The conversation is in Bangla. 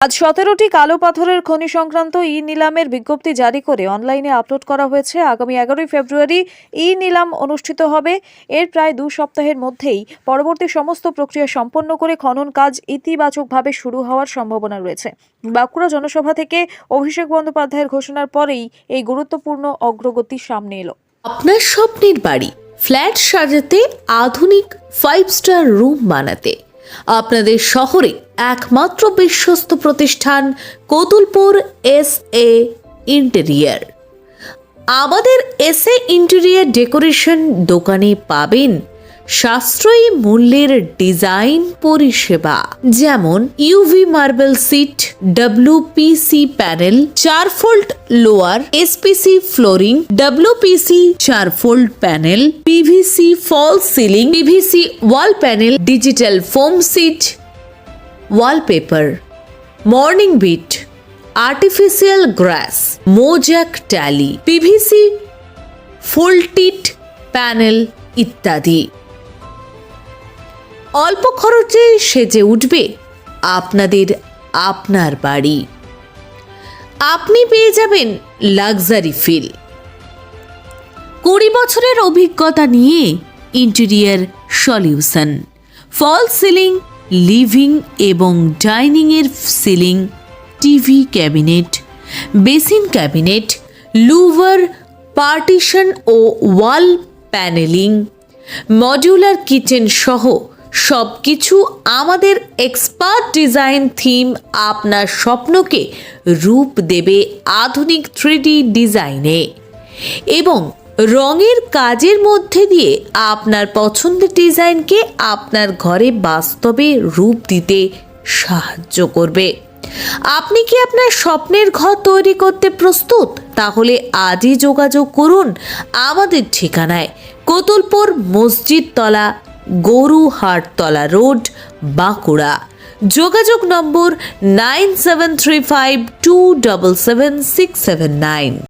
আজ সতেরোটি কালো পাথরের খনি সংক্রান্ত ই নিলামের বিজ্ঞপ্তি জারি করে অনলাইনে আপলোড করা হয়েছে। আগামী এগারোই ফেব্রুয়ারি ই নিলাম অনুষ্ঠিত হবে। এর প্রায় দু সপ্তাহের মধ্যেই পরবর্তী সমস্ত প্রক্রিয়া সম্পন্ন করে খনন কাজ ইতিবাচকভাবে শুরু হওয়ার সম্ভাবনা রয়েছে। বাঁকুড়া জনসভা থেকে অভিষেক বন্দ্যোপাধ্যায়ের ঘোষণার পরেই এই গুরুত্বপূর্ণ অগ্রগতি সামনে এলো। আপনার স্বপ্নের বাড়ি, ফ্ল্যাট সাজাতে আধুনিক ফাইভ স্টার রুম বানাতে আপনাদের শহরে একমাত্র বিশ্বস্ত প্রতিষ্ঠান কতুলপুর এস এ ইন্টেরিয়ার। আমাদের এস এ ইন্টেরিয়ার ডেকোরেশন দোকানে পাবেন সাশ্রয়ী মূল্যের ডিজাইন পরিষেবা, যেমন UV marble sheet WPC panel চার fold lower SPC flooring WPC চার fold panel PVC fall ceiling PVC wall panel digital foam sheet wallpaper morning bit artificial grass mosaic tally PVC fluted panel ইত্যাদি। অল্প খরচে সেজে উঠবে আপনাদের আপনার বাড়ি। আপনি পেয়ে যাবেন লাক্সারি ফিল কুড়ি বছরের অভিজ্ঞতা নিয়ে interior solution fall ceiling living এবং ডাইনিংয়ের ceiling TV cabinet basin cabinet louver partition ও ওয়াল প্যানেলিং মডিউলার কিচেন সহ সব কিছু আমাদের এক্সপার্ট ডিজাইন থিম আপনার স্বপ্নকে রূপ দেবে আধুনিক থ্রিডি ডিজাইনে এবং রঙের কাজের মধ্যে দিয়ে আপনার পছন্দের ডিজাইনকে আপনার ঘরে বাস্তবে রূপ দিতে সাহায্য করবে। আপনি কি আপনার স্বপ্নের ঘর তৈরি করতে প্রস্তুত? তাহলে আজই যোগাযোগ করুন আমাদের ঠিকানায়, কতুলপুর মসজিদ তলা গরুহাটতলা রোড, বাঁকুড়া। যোগাযোগ নম্বর nine seven three five two double seven six seven nine.